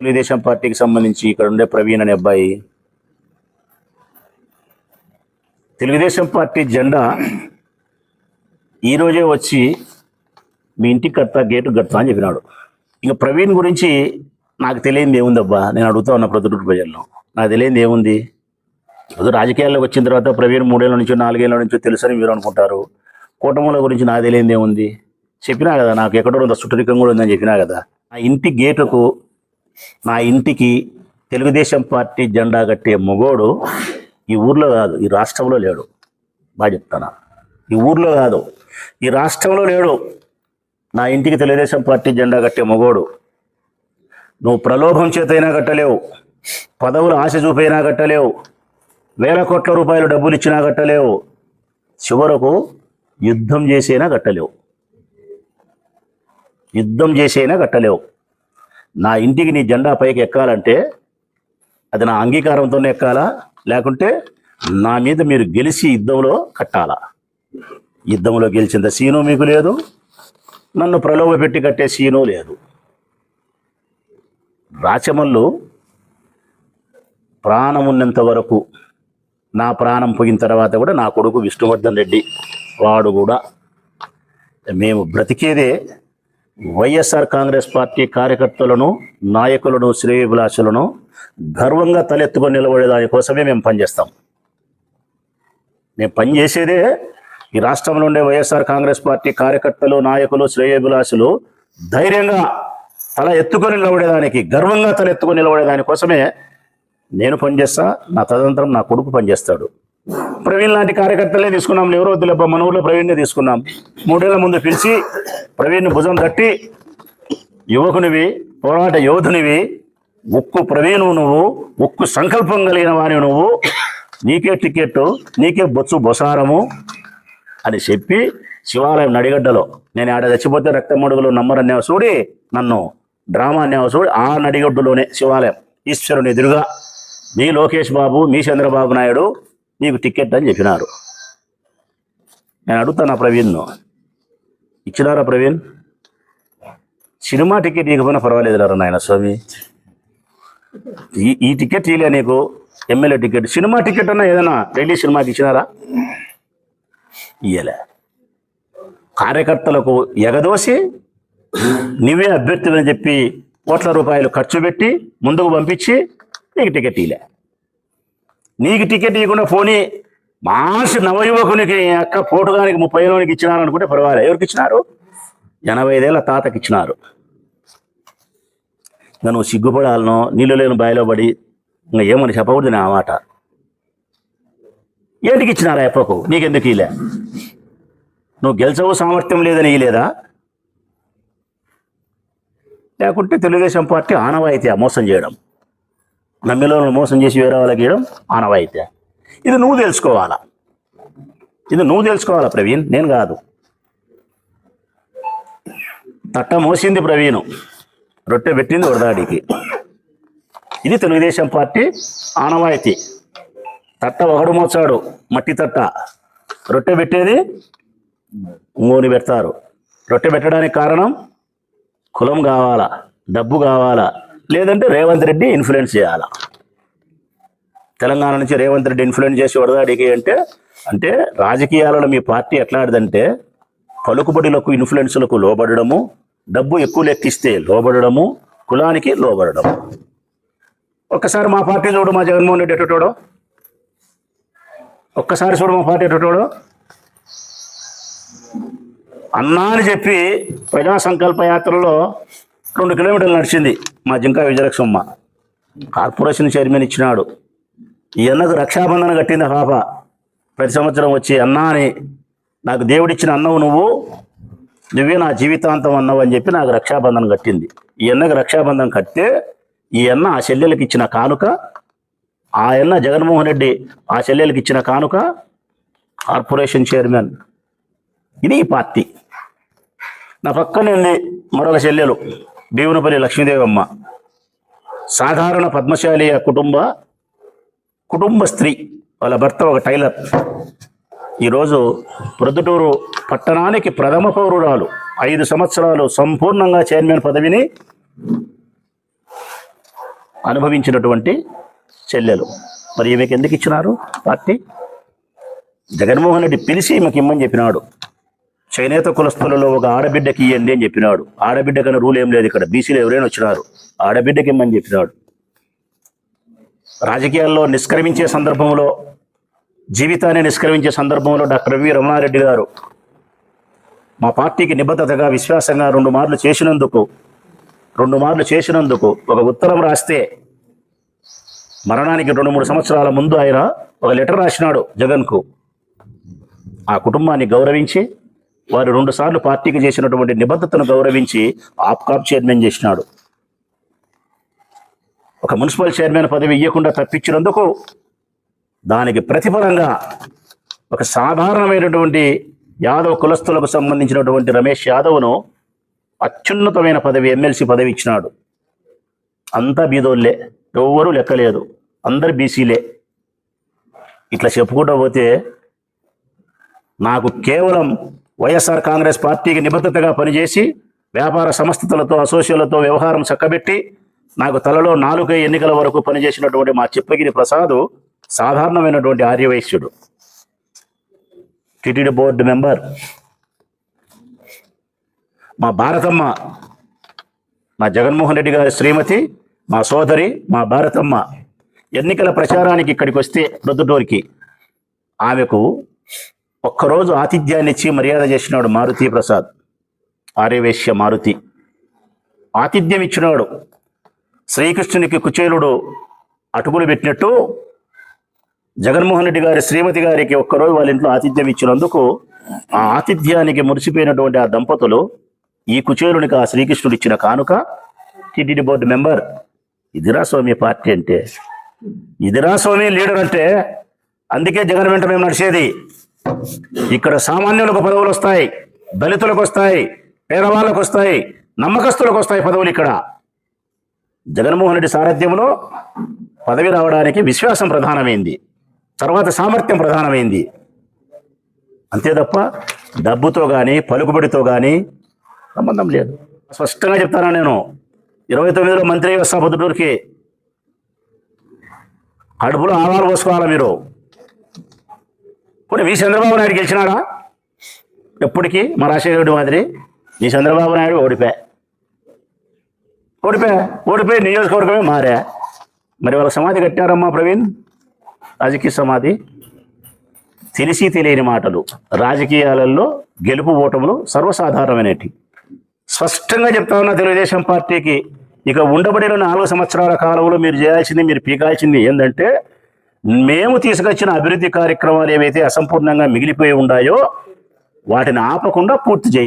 తెలుగుదేశం పార్టీకి సంబంధించి ఇక్కడ ఉండే ప్రవీణ్ అనే అబ్బాయి. తెలుగుదేశం పార్టీ జెండా ఈరోజే వచ్చి మీ ఇంటికి కడతా గేటు కడతా అని చెప్పినాడు. ఇంకా ప్రవీణ్ గురించి నాకు తెలియంది ఏముందబ్బా? నేను అడుగుతా ఉన్న ప్రొద్దుటూరు ప్రజల్లో. నాకు తెలియంది ఏముంది? రాజకీయాల్లో వచ్చిన తర్వాత ప్రవీణ్ మూడేళ్ళ నుంచో నాలుగేళ్ళ నుంచో తెలుసని మీరు అనుకుంటారు. కూటముల గురించి నాకు తెలియదు ఏముంది? చెప్పినా కదా నాకు ఎక్కడో ఉందా సుట్టరికం కూడా ఉందని చెప్పినా కదా. నా ఇంటి గేటుకు నా ఇంటికి తెలుగుదేశం పార్టీ జెండా కట్టే మొగోడు ఈ ఊర్లో కాదు ఈ రాష్ట్రంలో లేడు. బాగా చెప్తానా? ఈ ఊర్లో కాదు ఈ రాష్ట్రంలో లేడు. నా ఇంటికి తెలుగుదేశం పార్టీ జెండా కట్టే మొగోడు. నువ్వు ప్రలోభం చేతైనా కట్టలేవు. పదవులు ఆశ చూపైనా కట్టలేవు. వేల కోట్ల రూపాయలు డబ్బులు ఇచ్చినా కట్టలేవు. చివరకు యుద్ధం చేసైనా కట్టలేవు. యుద్ధం చేసైనా కట్టలేవు. నా ఇంటికి నీ జెండా పైకి ఎక్కాలంటే అది నా అంగీకారంతోనే ఎక్కాలా? లేకుంటే నా మీద మీరు గెలిచి యుద్ధంలో కట్టాలా? యుద్ధంలో గెలిచింత సీను మీకు లేదు. నన్ను ప్రలోభ పెట్టి కట్టే సీను లేదు. రాచమల్లు ప్రాణం ఉన్నంత వరకు నా ప్రాణం పోయిన తర్వాత కూడా నా కొడుకు విష్ణువర్ధన్ రెడ్డి వాడు కూడా మేము బ్రతికేదే వైఎస్ఆర్ కాంగ్రెస్ పార్టీ కార్యకర్తలను నాయకులను శ్రేయభిలాషులను గర్వంగా తలెత్తుకొని నిలబడే దానికోసమే మేము పనిచేస్తాం. మేము పనిచేసేదే ఈ రాష్ట్రంలో ఉండే వైఎస్ఆర్ కాంగ్రెస్ పార్టీ కార్యకర్తలు నాయకులు శ్రేయభిలాషులు ధైర్యంగా తల ఎత్తుకొని నిలబడేదానికి గర్వంగా తల ఎత్తుకొని నిలబడేదానికోసమే కోసమే నేను పనిచేస్తా నా తదనంతరం నా కొడుకు పనిచేస్తాడు ప్రవీణ్ లాంటి కార్యకర్తలే తీసుకున్నాం ఎవరో వద్దులేబ్బా మన ఊర్లో ప్రవీణ్నే తీసుకున్నాం. మూడేళ్ళ ముందు పిలిచి ప్రవీణ్ భుజం తట్టి యువకునివి పోరాట యోధునివి ఉక్కు ప్రవీణు నువ్వు ఉక్కు సంకల్పం కలిగిన వాని నువ్వు నీకే టికెట్ నీకే బొచ్చు బొసారము అని చెప్పి శివాలయం నడిగడ్డలో. నేను ఆడ చచ్చిపోతే రక్తమడుగులు నమ్మరన్నేవ చూడి నన్ను డ్రామా అనేవ చూడి ఆ నడిగడ్డులోనే శివాలయం. ఈశ్వరుని ఎదురుగా మీ లోకేష్ బాబు మీ చంద్రబాబు నాయుడు నీకు టికెట్ అని చెప్పినారు. నేను అడుగుతాను ప్రవీణ్ను? ఇచ్చినారా ప్రవీణ్? సినిమా టికెట్ ఇవ్వకపోయినా పర్వాలేదు రా నాయన స్వామి. ఈ ఈ టికెట్ ఇలే నీకు ఎమ్మెల్యే టికెట్. సినిమా టికెట్ అన్నా ఏదైనా ఢిల్లీ సినిమాకి ఇచ్చినారా? ఇయ్యలే. కార్యకర్తలకు ఎగదోసి నువ్వే అభ్యర్థివని చెప్పి కోట్ల రూపాయలు ఖర్చు పెట్టి ముందుకు పంపించి నీకు టికెట్ ఇలే నీకు టికెట్ ఇవ్వకుండా పోనీ మాసి నవయువకునికి అక్క పోటుగానికి ముప్పై ఏళ్ళకి ఇచ్చినారు అనుకుంటే పర్వాలేదు ఎవరికి ఇచ్చినారు? ఎనభై ఐదేళ్ళ తాతకి ఇచ్చినారు. ఇంకా నువ్వు సిగ్గుపడాలనో నీళ్ళు లేని బాయిలో పడి ఇంకా ఏమని చెప్పకూడదు నా మాట. ఏంటికి ఇచ్చినారా ఎప్పకు నీకెందుకు ఇలే నువ్వు గెలిచవు సామర్థ్యం లేదని ఇలేదా లేకుంటే తెలుగుదేశం పార్టీ ఆనవాయితీ మోసం చేయడం? నమ్మిలో మోసం చేసి వేరే వాళ్ళకి ఇవ్వడం ఆనవాయితీ ఇది నువ్వు తెలుసుకోవాలా? ఇది నువ్వు తెలుసుకోవాలా ప్రవీణ్? నేను కాదు. తట్ట మోసింది ప్రవీణ్. రొట్టె పెట్టింది వరదాడికి. ఇది తెలుగుదేశం పార్టీ ఆనవాయితీ తట్ట ఒకడు మోచాడు మట్టి తట్ట. రొట్టె పెట్టేది ఇంకోని పెడతారు. రొట్టె పెట్టడానికి కారణం కులం కావాలా డబ్బు కావాలా లేదంటే రేవంత్ రెడ్డి ఇన్ఫ్లుయెన్స్ చేయాలా? తెలంగాణ నుంచి రేవంత్ రెడ్డి ఇన్ఫ్లుయెన్స్ చేసి వరదాడికి అంటే అంటే రాజకీయాలలో మీ పార్టీ ఎట్లా పలుకుబడులకు ఇన్ఫ్లుయెన్స్లకు లోబడము డబ్బు ఎక్కువ లెక్కిస్తే లోబడము కులానికి లోబడము ఒక్కసారి మా పార్టీ చూడు మా జగన్మోహన్ రెడ్డి ఎట్టుటోడో ఒక్కసారి చూడు మా పార్టీ ఎట్టుటోడో అన్నా అని చెప్పి ప్రజా సంకల్ప యాత్రలో రెండు కిలోమీటర్లు నడిచింది. మా జింకా విజయలక్ష్మమ్మ. కార్పొరేషన్ చైర్మన్ ఇచ్చినాడు. ఈ అన్నకు రక్షాబంధన కట్టింది పాప. ప్రతి సంవత్సరం వచ్చి అన్నా అని నాకు దేవుడిచ్చిన అన్నవు నువ్వు నువ్వే నా జీవితాంతం అన్నవు అని చెప్పి నాకు రక్షాబంధనం కట్టింది. ఈ అన్నకు రక్షాబంధనం కట్టే ఈ అన్న ఆ చెల్లెలకు ఇచ్చిన కానుక ఆ అన్న జగన్మోహన్ రెడ్డి ఆ చెల్లెలకు ఇచ్చిన కానుక కార్పొరేషన్ చైర్మన్. ఇది ఈ పార్టీ. నా పక్కనే ఉంది మరొక చెల్లెలు దేవునిపల్లి లక్ష్మీదేవమ్మ సాధారణ పద్మశాలి కుటుంబ కుటుంబ స్త్రీ వాళ్ళ భర్త ఒక టైలర్ ఈరోజు ప్రొద్దుటూరు పట్టణానికి ప్రథమ పౌరురాలు ఐదు సంవత్సరాలు సంపూర్ణంగా చైర్మన్ పదవిని అనుభవించినటువంటి చెల్లెలు. మరి ఈమెకి ఎందుకు ఇచ్చినారు? పార్టీ? జగన్మోహన్ రెడ్డి పిలిచి ఈమెకి ఇమ్మని చెప్పినాడు. చేనేత కులస్తులలో ఒక ఆడబిడ్డకి ఇవ్వండి అని చెప్పినాడు. ఆడబిడ్డ కన్నా రూల్ ఏం లేదు ఇక్కడ. బీసీలో ఎవరైనా వచ్చినారు. ఆడబిడ్డకి ఇమ్మని చెప్పినాడు. రాజకీయాల్లో నిష్క్రమించే సందర్భంలో జీవితాన్ని నిష్క్రమించే సందర్భంలో డాక్టర్ వి రమణారెడ్డి గారు మా పార్టీకి నిబద్ధతగా విశ్వాసంగా రెండు మార్లు చేసినందుకు రెండు మార్లు చేసినందుకు ఒక ఉత్తరం రాస్తే మరణానికి రెండు మూడు సంవత్సరాల ముందు ఆయన ఒక లెటర్ రాసినాడు జగన్కు. ఆ కుటుంబాన్ని గౌరవించి వారు రెండు సార్లు పార్టీకి చేసినటువంటి నిబద్ధతను గౌరవించి ఆప్కాప్ చైర్మన్ చేసినాడు. ఒక మున్సిపల్ చైర్మన్ పదవి ఇవ్వకుండా తప్పించినందుకు దానికి ప్రతిఫలంగా ఒక సాధారణమైనటువంటి యాదవ్ కులస్తులకు సంబంధించినటువంటి రమేష్ యాదవ్ను అత్యున్నతమైన పదవి ఎమ్మెల్సీ పదవి ఇచ్చినాడు. అంతా బీదోళ్ళే ఎవ్వరూ లెక్కలేదు. అందరు బీసీలే. ఇట్లా చెప్పుకుంటూ పోతే నాకు కేవలం వైఎస్ఆర్ కాంగ్రెస్ పార్టీకి నిబద్ధతగా పనిచేసి వ్యాపార సంస్థలతో అసోసియేలతో వ్యవహారం చక్కబెట్టి నాకు తలలో నాలుగు ఎన్నికల వరకు పనిచేసినటువంటి మా చిప్పగిరి ప్రసాద్ సాధారణమైనటువంటి ఆర్యవైశ్యుడు. TTD board member. మా భారతమ్మ మా జగన్మోహన్ రెడ్డి గారి శ్రీమతి మా సోదరి మా భారతమ్మ ఎన్నికల ప్రచారానికి ఇక్కడికి వస్తే ప్రొద్దుటూరికి ఆమెకు ఒక్కరోజు ఆతిథ్యాన్ని ఇచ్చి మర్యాద చేసినాడు మారుతి ప్రసాద్. ఆర్యవేశ్య మారుతి. ఆతిథ్యం ఇచ్చినాడు శ్రీకృష్ణునికి కుచేలుడు అటుకులు పెట్టినట్టు జగన్మోహన్ రెడ్డి గారి శ్రీమతి గారికి ఒక్కరోజు వాళ్ళ ఇంట్లో ఆతిథ్యం ఇచ్చినందుకు ఆ ఆతిథ్యానికి మురిసిపోయినటువంటి ఆ దంపతులు ఈ కుచేలునికి ఆ శ్రీకృష్ణుడు ఇచ్చిన కానుక టిడిడి బోర్డు మెంబర్ ఇదిరా స్వామి పార్టీ అంటే. ఇదిరా స్వామి లీడర్ అంటే అందుకే జగన్ వెంట మేము నడిచేది. ఇక్కడ సామాన్యులకు పదవులు వస్తాయి దళితులకు వస్తాయి పేదవాళ్ళకు వస్తాయి నమ్మకస్తులకు వస్తాయి పదవులు ఇక్కడ. జగన్మోహన్ రెడ్డి సారథ్యంలో పదవి రావడానికి విశ్వాసం ప్రధానమైంది తర్వాత సామర్థ్యం ప్రధానమైంది. అంతే తప్ప డబ్బుతో కానీ పలుకుబడితో కానీ సంబంధం లేదు. స్పష్టంగా చెప్తాను నేను? ఇరవై తొమ్మిదిలో మంత్రి వస్తా పొద్దుటూరుకి. కడుపులో ఆవాలు పోసుకోవాలా మీరు? ఇప్పుడు మీ చంద్రబాబు నాయుడు గెలిచినాడా? ఎప్పటికీ? మా రాజశేఖరుడు మాదిరి. మీ చంద్రబాబు నాయుడు ఓడిపోయా. ఓడిపోయా? ఓడిపోయి నియోజకవర్గమే మారా. మరి వాళ్ళ సమాధి కట్టారమ్మా ప్రవీణ్? రాజకీయ సమాధి. తెలిసి తెలియని మాటలు. రాజకీయాలలో గెలుపు ఓటములు సర్వసాధారణమైనటి? స్పష్టంగా చెప్తా ఉన్న తెలుగుదేశం పార్టీకి. ఇక ఉండబడిన నాలుగు సంవత్సరాల కాలంలో మీరు చేయాల్సింది మీరు పీకాల్సింది ఏంటంటే మేము తీసుకొచ్చిన అభివృద్ధి కార్యక్రమాలు ఏవైతే అసంపూర్ణంగా మిగిలిపోయి ఉన్నాయో వాటిని ఆపకుండా పూర్తి చేయాలి